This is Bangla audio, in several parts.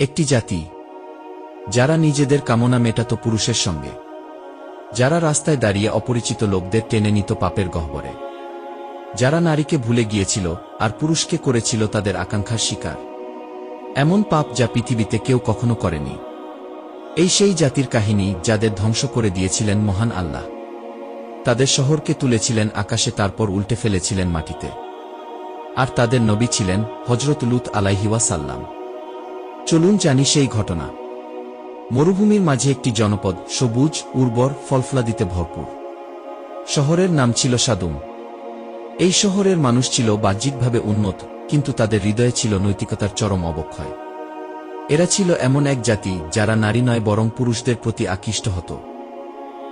একটি জাতি, যারা নিজেদের কামনা মেটাত পুরুষের সঙ্গে। যারা রাস্তায় দাঁড়িয়ে অপরিচিত লোকদের টেনে নিত পাপের গহ্বরে। যারা নারীকে ভুলে গিয়েছিল আর পুরুষকে করেছিল তাদের আকাঙ্ক্ষার শিকার। এমন পাপ যা পৃথিবীতে কেউ কখনো করেনি। এই সেই জাতির কাহিনী যাদের ধ্বংস করে দিয়েছিলেন মহান আল্লাহ। তাদের শহরকে তুলেছিলেন আকাশে, তারপর উল্টে ফেলেছিলেন মাটিতে। আর তাদের নবী ছিলেন হজরত লুত আলাইহিওয়া সাল্লাম চলুন জানি সেই ঘটনা। মরুভূমির মাঝে একটি জনপদ, সবুজ, উর্বর, ফলফলাদিতে ভরপুর। শহরের নাম ছিল সাদুম। এই শহরের মানুষ ছিল বাহ্যিকভাবে উন্নত, কিন্তু তাদের হৃদয়ে ছিল নৈতিকতার চরম অবক্ষয়। এরা ছিল এমন এক জাতি, যারা নারী নয় বরং পুরুষদের প্রতি আকৃষ্ট হতো।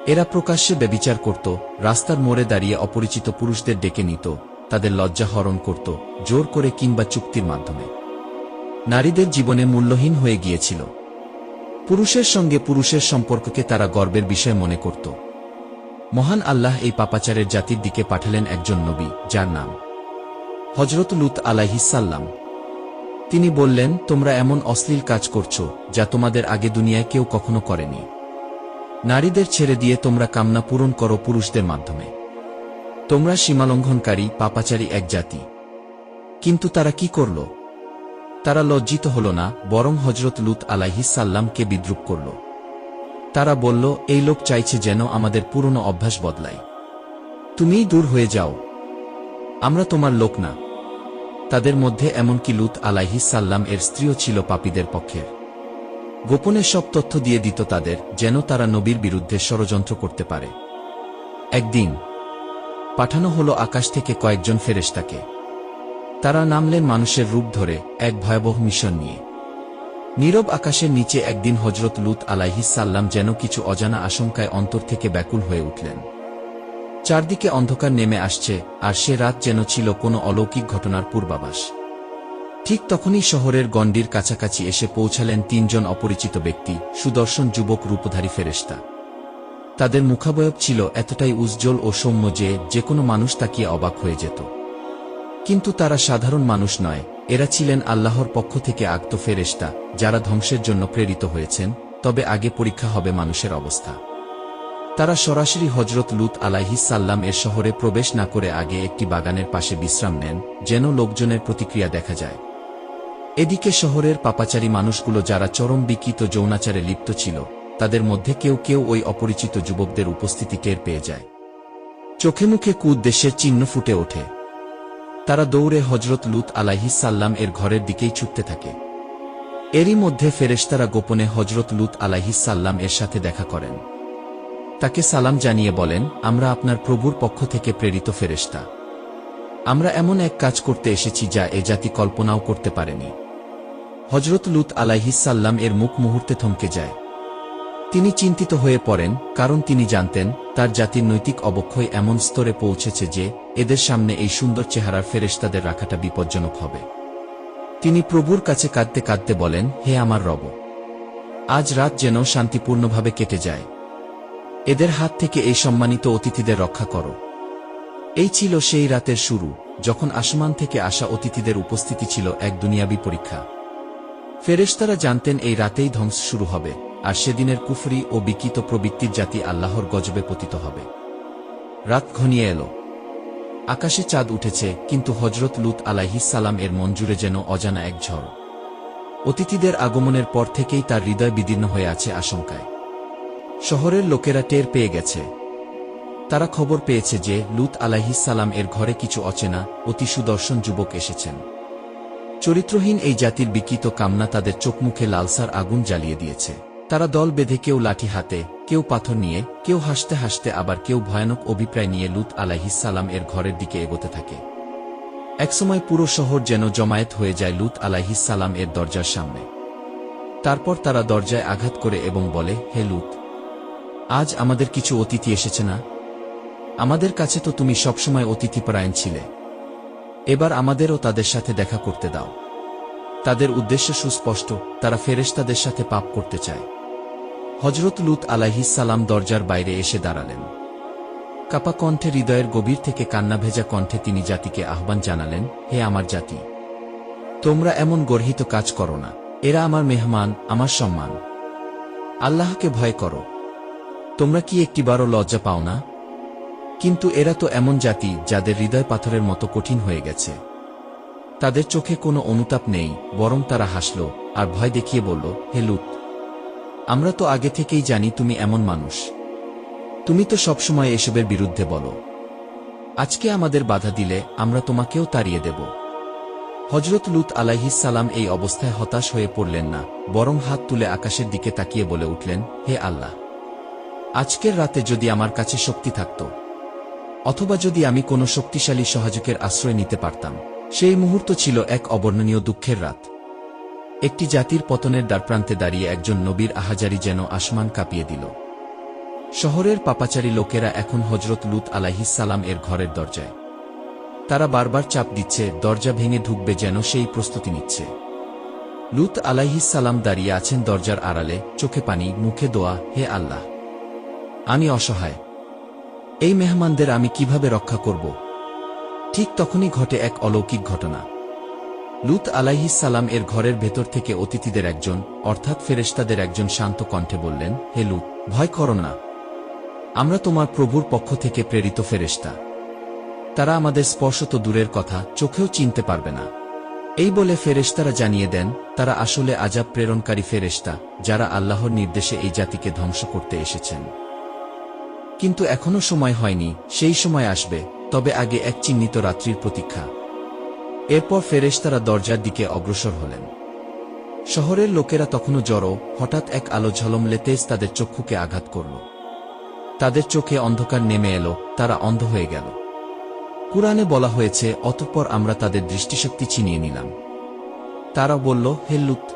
এরা প্রকাশ্যে ব্যবিচার করত, রাস্তার মোড়ে দাঁড়িয়ে অপরিচিত পুরুষদের ডেকে নিত, তাদের লজ্জা হরণ করত, জোর করে কিংবা চুক্তির মাধ্যমে। নারীদের জীবনে মূল্যহীন হয়ে গিয়েছিল। পুরুষের সঙ্গে পুরুষের সম্পর্ককে তারা গর্বের বিষয় মনে করত। মহান আল্লাহ এই পাপাচারের জাতির দিকে পাঠালেন একজন নবী, যার নাম হজরত লুত আলাইহিসাল্লাম তিনি বললেন, তোমরা এমন অশ্লীল কাজ করছ, যা তোমাদের আগে দুনিয়ায় কেউ কখনো করেনি। নারীদের ছেড়ে দিয়ে তোমরা কামনা পূরণ করো পুরুষদের মাধ্যমে। তোমরা সীমালঙ্ঘনকারী, পাপাচারী এক জাতি। কিন্তু তারা কি করল? তারা লজ্জিত হল না, বরং হজরত লুত আলাইহিসাল্লামকে বিদ্রুপ করল। তারা বলল, এই লোক চাইছে যেন আমাদের পুরনো অভ্যাস বদলায়। তুমিই দূর হয়ে যাও। আমরা তোমার লোক না। তাদের মধ্যে এমনকি লুত আলাইহিসাল্লাম এর স্ত্রীও ছিল পাপীদের পক্ষের গোপনে সব তথ্য দিয়ে দিত তাদের, যেন তারা নবীর বিরুদ্ধে ষড়যন্ত্র করতে পারে। একদিন, পাঠানো হলো আকাশ থেকে কয়েকজন ফেরেশতাকে। তারা নামলেন মানুষের রূপ ধরে এক ভয়াবহ মিশন নিয়ে। নীরব আকাশের নিচে একদিন হজরত লুত আলাইহিসাল্লাম যেন কিছু অজানা আশঙ্কায় অন্তর থেকে ব্যাকুল হয়ে উঠলেন। চারদিকে অন্ধকার নেমে আসছে, আর সে রাত যেন ছিল কোনো অলৌকিক ঘটনার পূর্বাভাস। ঠিক তখনই শহরের গণ্ডির কাছাকাছি এসে পৌঁছালেন তিনজন অপরিচিত ব্যক্তি, সুদর্শন যুবক রূপধারী ফেরেশতা। তাদের মুখাবয়ব ছিল এতটাই উজ্জ্বল ও সৌম্য যে যে কোনো মানুষ তাকিয়ে অবাক হয়ে যেত। কিন্তু তারা সাধারণ মানুষ নয়। এরা ছিলেন আল্লাহর পক্ষ থেকে আগত ফেরেশতা, যারা ধ্বংসের জন্য প্রেরিত হয়েছেন, তবে আগে পরীক্ষা হবে মানুষের অবস্থা। তারা সরাসরি হজরত লুত আলাইহিসাল্লাম এর শহরে প্রবেশ না করে আগে একটি বাগানের পাশে বিশ্রাম নেন, যেন লোকজনের প্রতিক্রিয়া দেখা যায়। এদিকে শহরের পাপাচারী মানুষগুলো যারা চরম বিকৃত যৌনাচারে লিপ্ত ছিল, তাদের মধ্যে কেউ কেউ ওই অপরিচিত যুবকদের উপস্থিতি টের পেয়ে যায়। চোখে মুখে কুদ্দেশের চিহ্ন ফুটে ওঠে। তারা দৌড়ে হজরত লুত আলাইহিসাল্লাম এর ঘরের দিকেই ছুটতে থাকে। এরই মধ্যে ফেরেশতারা গোপনে হজরত লুত আলাইহিসাল্লাম এর সাথে দেখা করেন। তাকে সালাম জানিয়ে বলেন, আমরা আপনার প্রভুর পক্ষ থেকে প্রেরিত ফেরেশতা। আমরা এমন এক কাজ করতে এসেছি যা এ জাতি কল্পনাও করতে পারেনি। হজরত লুত আলাইহিসাল্লাম এর মুখ মুহূর্তে থমকে যায়। তিনি চিন্তিত হয়ে পড়েন, কারণ তিনি জানতেন, তার জাতির নৈতিক অবক্ষয় এমন স্তরে পৌঁছেছে যে, এদের সামনে এই সুন্দর চেহারার ফেরেশতাদের রাখাটা বিপজ্জনক হবে। তিনি প্রভুর কাছে কাঁদতে কাঁদতে বলেন, হে আমার রব, আজ রাত যেন শান্তিপূর্ণভাবে কেটে যায়। এদের হাত থেকে এই সম্মানিত অতিথিদের রক্ষা করো। এই ছিল সেই রাতের শুরু, যখন আসমান থেকে আসা অতিথিদের উপস্থিতি ছিল এক দুনিয়াবী পরীক্ষা। ফেরেশতারা জানতেন এই রাতেই ধ্বংস শুরু হবে। আর সেদিনের কুফরি ও বিকৃত প্রবৃত্তির জাতি আল্লাহর গজবে পতিত হবে। রাত ঘনিয়ে এল। আকাশে চাঁদ উঠেছে, কিন্তু হজরত লুত আলাইহিসালাম এর মঞ্জুরে যেন অজানা এক ঝড়। অতিথিদের আগমনের পর থেকেই তার হৃদয় বিদীর্ণ হয়ে আছে আশঙ্কায়। শহরের লোকেরা টের পেয়ে গেছে। তারা খবর পেয়েছে যে লুত আলাইহিসালাম এর ঘরে কিছু অচেনা, অতি সুদর্শন যুবক এসেছেন। চরিত্রহীন এই জাতির বিকৃত কামনা তাদের চোখমুখে লালসার আগুন জ্বালিয়ে দিয়েছে। তারা দল বেঁধে কেউ লাঠি হাতে, কেউ পাথর নিয়ে, কেউ হাসতে হাসতে আবার কেউ ভয়ানক অভিপ্রায় নিয়ে লুত আলাইহিসালাম এর ঘরের দিকে এগোতে থাকে। একসময় পুরো শহর যেন জমায়েত হয়ে যায় লুত আলাইহিসালাম এর দরজার সামনে। তারপর তারা দরজায় আঘাত করে এবং বলে, হে লুত, আজ আমাদের কিছু অতিথি এসেছে না? আমাদের কাছে তো তুমি সবসময় অতিথিপরায়ণ ছিলে। এবার আমাদেরও তাদের সাথে দেখা করতে দাও। তাদের উদ্দেশ্য সুস্পষ্ট, তারা ফেরেশতাদের সাথে পাপ করতে চায়। হজরত লুত আলাইহিসালাম দরজার বাইরে এসে দাঁড়ালেন। কাপা কণ্ঠে হৃদয়ের গভীর থেকে কান্না ভেজা কণ্ঠে তিনি জাতিকে আহ্বান জানালেন, হে আমার জাতি, তোমরা এমন গর্হিত কাজ করো না। এরা আমার মেহমান, আমার সম্মান। আল্লাহকে ভয় করো। তোমরা কি একটিবারও লজ্জা পাও না? কিন্তু এরা তো এমন জাতি, যাদের হৃদয় পাথরের মতো কঠিন হয়ে গেছে। তাদের চোখে কোনো অনুতাপ নেই, বরং তারা হাসল আর ভয় দেখিয়ে বলল, হে লুত আমরা তো আগে থেকেই জানি তুমি এমন মানুষ। তুমি তো সবসময় এসবের বিরুদ্ধে বলো। আজকে আমাদের বাধা দিলে আমরা তোমাকেও তাড়িয়ে দেব। হজরত লুত সালাম এই অবস্থায় হতাশ হয়ে পড়লেন না, বরং হাত তুলে আকাশের দিকে তাকিয়ে বলে উঠলেন, হে আল্লাহ! আজকের রাতে যদি আমার কাছে শক্তি থাকত, অথবা যদি আমি কোনো শক্তিশালী সহযোগের আশ্রয় নিতে পারতাম, সেই মুহূর্ত ছিল এক অবর্ণনীয় দুঃখের রাত। একটি জাতির পতনের দ্বারপ্রান্তে দাঁড়িয়ে একজন নবীর আহাজারি যেন আসমান কাঁপিয়ে দিল। শহরের পাপাচারী লোকেরা এখন হজরত লুত সালাম এর ঘরের দরজায়। তারা বারবার চাপ দিচ্ছে, দরজা ভেঙে ঢুকবে যেন সেই প্রস্তুতি নিচ্ছে। লুত সালাম দাঁড়িয়ে আছেন দরজার আড়ালে, চোখে পানি, মুখে দোয়া, হে আল্লাহ। আমি অসহায়। এই মেহমানদের আমি কীভাবে রক্ষা করব? ঠিক তখনই ঘটে এক অলৌকিক ঘটনা। লুত সালাম এর ঘরের ভেতর থেকে অতিথিদের একজন, অর্থাৎ ফেরেশতাদের একজন শান্ত কণ্ঠে বললেন, হে লুত, ভয় করো না। আমরা তোমার প্রভুর পক্ষ থেকে প্রেরিত ফেরেশতা। তারা আমাদের স্পর্শ তো দূরের কথা, চোখেও চিনতে পারবে না। এই বলে ফেরেশতারা জানিয়ে দেন, তারা আসলে আজাব প্রেরণকারী ফেরেশতা, যারা আল্লাহর নির্দেশে এই জাতিকে ধ্বংস করতে এসেছেন। কিন্তু এখনও সময় হয়নি, সেই সময় আসবে, তবে আগে এক চিহ্নিত রাত্রির প্রতীক্ষা। এরপর ফেরেশতারা দরজার দিকে অগ্রসর হলেন। শহরের লোকেরা তখনও জড়ো, হঠাৎ এক আলো ঝলমলে তেজ তাদের চক্ষুকে আঘাত করল। তাদের চোখে অন্ধকার নেমে এলো, তারা অন্ধ হয়ে গেল। কুরআনে বলা হয়েছে, অতঃপর আমরা তাদের দৃষ্টিশক্তি ছিনিয়ে নিলাম। তারা বলল, হে লুত,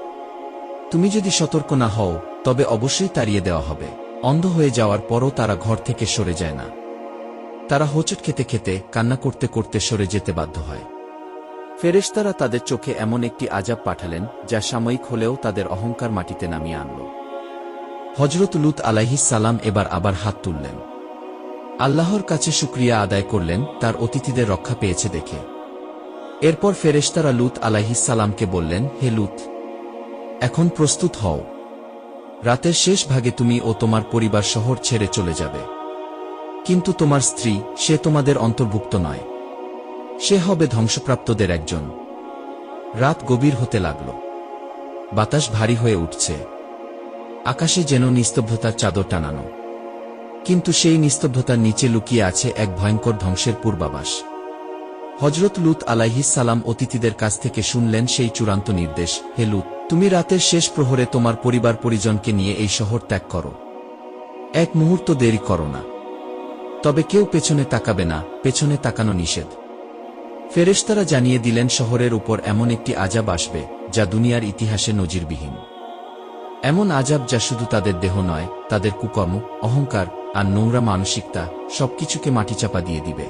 তুমি যদি সতর্ক না হও, তবে অবশ্যই তাড়িয়ে দেওয়া হবে। অন্ধ হয়ে যাওয়ার পরও তারা ঘর থেকে সরে যায় না। তারা হোঁচট খেতে খেতে, কান্না করতে করতে সরে যেতে বাধ্য হয়। ফেরেশতারা তাদের চোখে এমন একটি আজাব পাঠালেন, যা সাময়িক হলেও তাদের অহংকার মাটিতে নামিয়ে আনল। হজরত লুত সালাম এবার আবার হাত তুললেন। আল্লাহর কাছে শুক্রিয়া আদায় করলেন, তার অতিথিদের রক্ষা পেয়েছে দেখে। এরপর ফেরেশতারা লুত সালামকে বললেন, হে লুত, এখন প্রস্তুত হও। রাতের শেষ ভাগে তুমি ও তোমার পরিবার শহর ছেড়ে চলে যাবে। কিন্তু তোমার স্ত্রী, সে তোমাদের অন্তর্ভুক্ত নয়। সে হবে ধ্বংসপ্রাপ্তদের একজন। রাত গভীর হতে লাগল। বাতাস ভারী হয়ে উঠছে। আকাশে যেন নিস্তব্ধতার চাদর টানানো। কিন্তু সেই নিস্তব্ধতার নিচে লুকিয়ে আছে এক ভয়ঙ্কর ধ্বংসের পূর্বাবাস হজরত লুত সালাম অতিথিদের কাছ থেকে শুনলেন সেই চূড়ান্ত নির্দেশ, হে লুত, তুমি রাতের শেষ প্রহরে তোমার পরিবার পরিজনকে নিয়ে এই শহর ত্যাগ করো। এক মুহূর্ত দেরি করো না। তবে কেউ পেছনে তাকাবে না, পেছনে তাকানো নিষেধ। ফেরেশতারা জানিয়ে দিলেন, শহরের উপর এমন একটি আজাব আসবে, যা দুনিয়ার ইতিহাসে নজিরবিহীন। এমন আজাব যা শুধু তাদের দেহ নয়, তাদের কুকর্ম, অহংকার আর নোংরা মানসিকতা সবকিছুকে মাটিচাপা দিয়ে দিবে।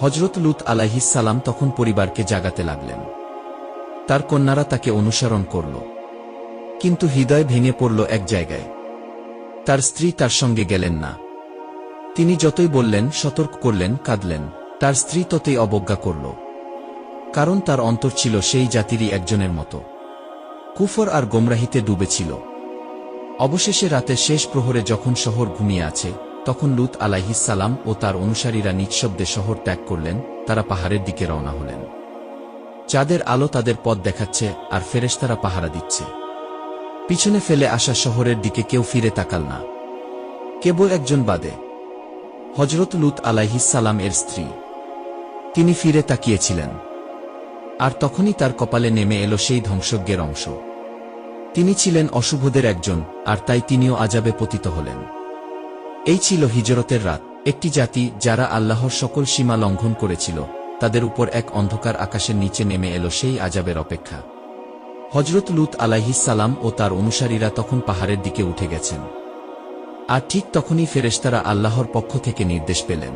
হজরত লুত সালাম তখন পরিবারকে জাগাতে লাগলেন। তার কন্যারা তাকে অনুসরণ করল। কিন্তু হৃদয় ভেঙে পড়ল এক জায়গায়। তার স্ত্রী তার সঙ্গে গেলেন না। তিনি যতই বললেন, সতর্ক করলেন, কাঁদলেন। তার স্ত্রী ততই অবজ্ঞা করল। কারণ তার অন্তর ছিল সেই জাতিরই একজনের মতো। কুফর আর গোমরাহিতে ডুবেছিল অবশেষে রাতে শেষ প্রহরে যখন শহর ঘুমিয়ে আছে, তখন লুত সালাম ও তার অনুসারীরা নিঃশব্দে শহর ত্যাগ করলেন, তারা পাহাড়ের দিকে রওনা হলেন। চাঁদের আলো তাদের পথ দেখাচ্ছে আর ফেরেশতারা পাহারা দিচ্ছে। পিছনে ফেলে আসা শহরের দিকে কেউ ফিরে তাকাল না। কেবল একজন বাদে। হজরত লুত সালাম এর স্ত্রী। তিনি ফিরে তাকিয়েছিলেন। আর তখনই তার কপালে নেমে এলো সেই ধ্বংসজ্ঞের অংশ। তিনি ছিলেন অশুভদের একজন, আর তাই তিনিও আজাবে পতিত হলেন। এই ছিল হিজরতের রাত, একটি জাতি যারা আল্লাহর সকল সীমা লঙ্ঘন করেছিল, তাদের উপর এক অন্ধকার আকাশের নিচে নেমে এলো সেই আজাবের অপেক্ষা। হজরত লুত সালাম ও তার অনুসারীরা তখন পাহাড়ের দিকে উঠে গেছেন। আর ঠিক তখনই ফেরেশতারা আল্লাহর পক্ষ থেকে নির্দেশ পেলেন।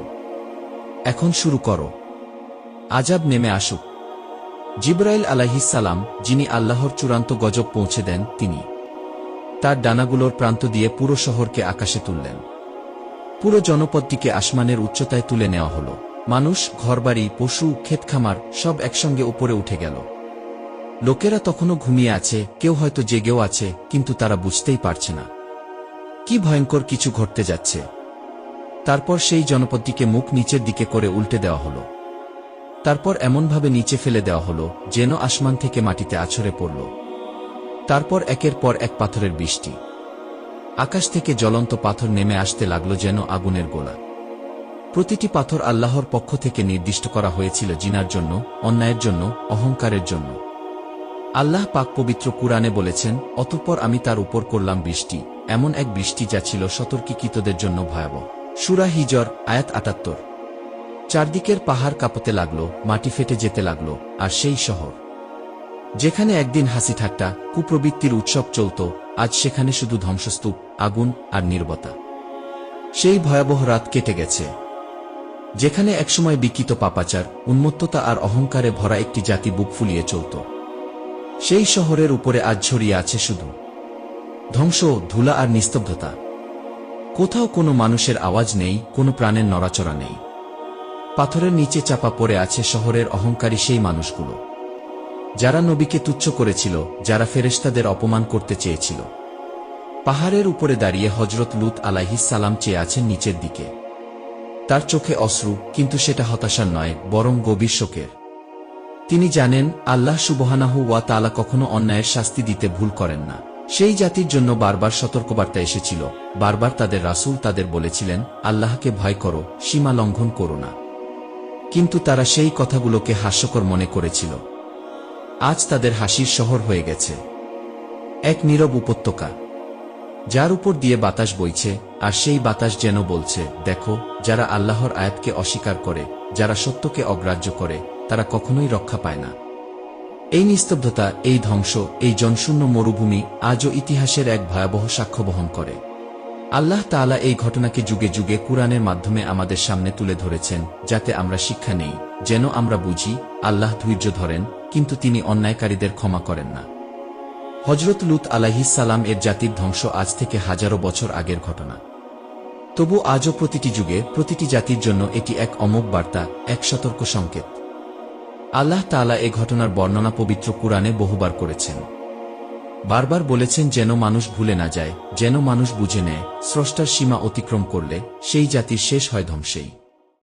এখন শুরু করো। আজাব নেমে আসুক। জিব্রাইল সালাম যিনি আল্লাহর চূড়ান্ত গজব পৌঁছে দেন, তিনি তার ডানাগুলোর প্রান্ত দিয়ে পুরো শহরকে আকাশে তুললেন। পুরো জনপদটিকে আসমানের উচ্চতায় তুলে নেওয়া হল। মানুষ, ঘরবাড়ি, পশু, ক্ষেতখামার সব একসঙ্গে উপরে উঠে গেল। লোকেরা তখনও ঘুমিয়ে আছে, কেউ হয়তো জেগেও আছে, কিন্তু তারা বুঝতেই পারছে না। কি ভয়ঙ্কর কিছু ঘটতে যাচ্ছে। তারপর সেই জনপদটিকে মুখ নিচের দিকে করে উল্টে দেওয়া হলো। তারপর এমনভাবে নিচে ফেলে দেওয়া হলো, যেন আসমান থেকে মাটিতে আছড়ে পড়ল। তারপর একের পর এক পাথরের বৃষ্টি। আকাশ থেকে জ্বলন্ত পাথর নেমে আসতে লাগল যেন আগুনের গোলা। প্রতিটি পাথর আল্লাহর পক্ষ থেকে নির্দিষ্ট করা হয়েছিল জিনার জন্য, অন্যায়ের জন্য, অহংকারের জন্য। আল্লাহ পাক পবিত্র কুরআনে বলেছেন, অতঃপর আমি তার উপর করলাম বৃষ্টি, এমন এক বৃষ্টি যা ছিল সতর্কীকৃতদের জন্য ভয়াবহ। সুরা হিজর, আয়াত আটাত্তর। চারদিকের পাহাড় কাঁপতে লাগল, মাটি ফেটে যেতে লাগল, আর সেই শহর। যেখানে একদিন হাসি ঠাট্টা, কুপ্রবৃত্তির উৎসব চলত, আজ সেখানে শুধু ধ্বংসস্তূপ, আগুন আর নির্বতা। সেই ভয়াবহ রাত কেটে গেছে। যেখানে একসময় বিকৃত পাপাচার, উন্মত্ততা আর অহংকারে ভরা একটি জাতি বুক ফুলিয়ে চলত। সেই শহরের উপরে আজ ছড়িয়ে আছে শুধু ধ্বংস, ধুলা আর নিস্তব্ধতা। কোথাও কোনো মানুষের আওয়াজ নেই, কোনো প্রাণের নড়াচড়া নেই। পাথরের নিচে চাপা পড়ে আছে শহরের অহংকারী সেই মানুষগুলো। যারা নবীকে তুচ্ছ করেছিল, যারা ফেরেশতাদের অপমান করতে চেয়েছিল। পাহাড়ের উপরে দাঁড়িয়ে হজরত লুত সালাম চেয়ে আছেন নিচের দিকে। তার চোখে অশ্রু, কিন্তু সেটা হতাশার নয়, বরং গভীর শোকের। তিনি জানেন, আল্লাহ সুবহানাহু ওয়া তালা কখনো অন্যায়ের শাস্তি দিতে ভুল করেন না। সেই জাতির জন্য বারবার সতর্কবার্তা এসেছিল, বারবার তাদের রাসূল তাদের বলেছিলেন, আল্লাহকে ভয় করো, সীমা লঙ্ঘন করো না। কিন্তু তারা সেই কথাগুলোকে হাস্যকর মনে করেছিল। আজ তাদের হাসির শহর হয়ে গেছে। এক নীরব উপত্যকা। যার উপর দিয়ে বাতাস বইছে, আর সেই বাতাস যেন বলছে, দেখো, যারা আল্লাহর আয়াতকে অস্বীকার করে, যারা সত্যকে অগ্রাহ্য করে, তারা কখনোই রক্ষা পায় না। এই নিস্তব্ধতা, এই ধ্বংস, এই জনশূন্য মরুভূমি আজও ইতিহাসের এক ভয়াবহ সাক্ষ্য বহন করে। আল্লাহ তাআলা এই ঘটনাকে যুগে যুগে কুরআনের মাধ্যমে আমাদের সামনে তুলে ধরেছেন, যাতে আমরা শিক্ষা নেই, যেন আমরা বুঝি, আল্লাহ ধৈর্য ধরেন, কিন্তু তিনি অন্যায়কারীদের ক্ষমা করেন না। হজরত লুত সালাম এর জাতির ধ্বংস আজ থেকে হাজারো বছর আগের ঘটনা। তবু আজও প্রতিটি যুগে প্রতিটি জাতির জন্য এটি এক অমোঘ বার্তা, এক সতর্ক সংকেত। আল্লাহ তাআলা এ ঘটনার বর্ণনা পবিত্র কুরআনে বহুবার করেছেন। বারবার বলেছেন যেন মানুষ ভুলে না যায়, যেন মানুষ বুঝে নেয়, স্রষ্টার সীমা অতিক্রম করলে, সেই জাতির শেষ হয় ধ্বংসেই।